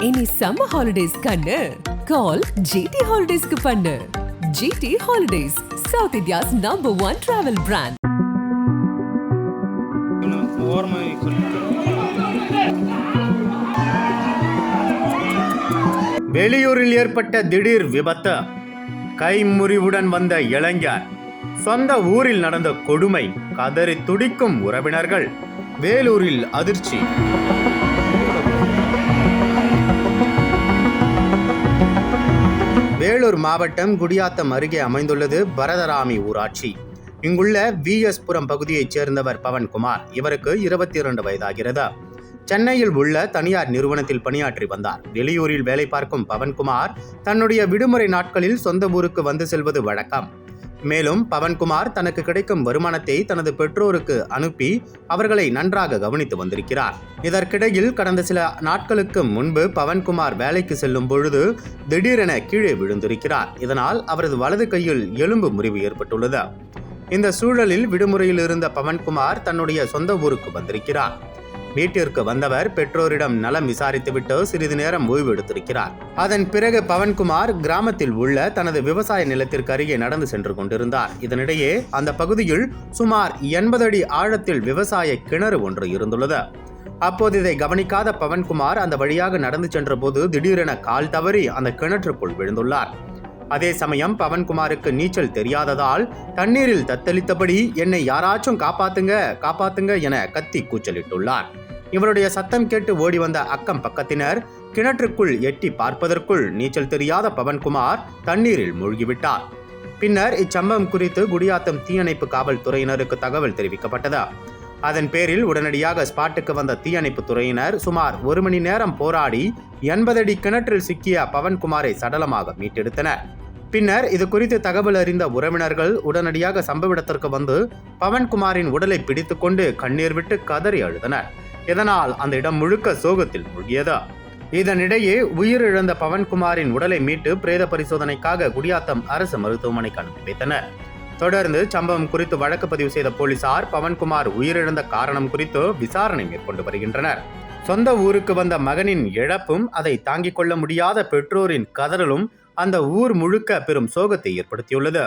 இனி summer holidays கண்ணு. கால் GT ஹாலிடேஸ்க்கு பண்ணு. GT holidays South India's number one travel brand வெளியூரில் ஏற்பட்ட திடீர் விபத்து. கைமுறிவுடன் வந்த இளைஞர். சொந்த ஊரில் நடந்த கொடுமை கதறி துடிக்கும் உறவினர்கள். வேலூரில் அதிர்ச்சி. வேலூர் மாவட்டம் குடியாத்தம் அருகே அமைந்துள்ளது பரதராமி ஊராட்சி. இங்குள்ள விஎஸ்புரம் பகுதியைச் சேர்ந்தவர் பவன்குமார். இவருக்கு இருபத்தி இரண்டு வயதாகிறது. சென்னையில் உள்ள தனியார் நிறுவனத்தில் பணியாற்றி வந்தார். வெளியூரில் வேலை பார்க்கும் பவன்குமார் தன்னுடைய விடுமுறை நாட்களில் சொந்த ஊருக்கு வந்து செல்வது வழக்கம். மேலும் பவன்குமார் தனக்கு கிடைக்கும் வருமானத்தை தனது பெற்றோருக்கு அனுப்பி அவர்களை நன்றாக கவனித்து வந்திருக்கிறார். இதற்கிடையில் கடந்த சில நாட்களுக்கு முன்பு பவன்குமார் வேலைக்கு செல்லும் பொழுது திடீரென கீழே விழுந்திருக்கிறார். இதனால் அவரது வலது கையில் எலும்பு முறிவு ஏற்பட்டுள்ளது. இந்த சூழலில் விடுமுறையில் இருந்த பவன்குமார் தன்னுடைய சொந்த ஊருக்கு வந்திருக்கிறார். வீட்டிற்கு வந்தவர் பெற்றோரிடம் நலம் விசாரித்துவிட்டு சிறிது நேரம் ஓய்வு எடுத்திருக்கிறார் அதன் பிறகு பவன்குமார் கிராமத்தில் உள்ள தனது விவசாய நிலத்திற்கு அருகே நடந்து சென்று கொண்டிருந்தார். இதனிடையே அந்த பகுதியில் சுமார் எண்பது அடி ஆழத்தில் விவசாய கிணறு ஒன்று இருந்துள்ளது. அப்போது இதை கவனிக்காத பவன்குமார் அந்த வழியாக நடந்து சென்றபோது திடீரென கால் தவறி அந்த கிணற்றுக்குள் விழுந்துள்ளார். அதே சமயம் பவன்குமாருக்கு நீச்சல் தெரியாததால் தண்ணீரில் தத்தளித்தபடி என்னை யாராச்சும் காப்பாத்துங்க காப்பாத்துங்க என கத்தி கூச்சலிட்டுள்ளார். இவருடைய சத்தம் கேட்டு ஓடி வந்த அக்கம் பக்கத்தினர் கிணற்றுக்குள் எட்டி பார்ப்பதற்குள் நீச்சல் தெரியாத பவன்குமார் தண்ணீரில் மூழ்கிவிட்டார். பின்னர் இச்சம்பவம் குறித்து குடியாத்தம் தீயணைப்பு காவல்துறையினருக்கு தகவல் தெரிவிக்கப்பட்டது. அதன் பேரில் உடனடியாக ஸ்பாட்டுக்கு வந்த தீயணைப்பு துறையினர் சுமார் ஒரு மணி நேரம் போராடி எண்பது அடி கிணற்றில் சிக்கிய பவன்குமாரை சடலமாக மீட்டெடுத்தனர். பின்னர் இது குறித்து தகவல் அறிந்த உறவினர்கள் உடனடியாக சம்பவ இடத்திற்கு வந்து பவன்குமாரின் உடலை பிடித்துக்கொண்டு கண்ணீர் விட்டு கதறி அழுதனர். இதனால் அந்த இடம் முழுக்க சோகத்தில் மூழ்கியது. இதனிடையே உயிரிழந்த பவன்குமாரின் உடலை மீட்டு பிரேத பரிசோதனைக்காக குடியாத்தம் அரசு மருத்துவமனைக்கு அனுப்பி வைத்தனர். தொடர்ந்து சம்பவம் குறித்து வழக்கு பதிவு செய்த போலீசார் பவன்குமார் உயிரிழந்த காரணம் குறித்து விசாரணை மேற்கொண்டு வருகின்றனர். சொந்த ஊருக்கு வந்த மகனின் இழப்பும் அதை தாங்கிக் கொள்ள முடியாத பெற்றோரின் கதறலும் அந்த ஊர் முழுக்க பெரும் சோகத்தை ஏற்படுத்தியுள்ளது.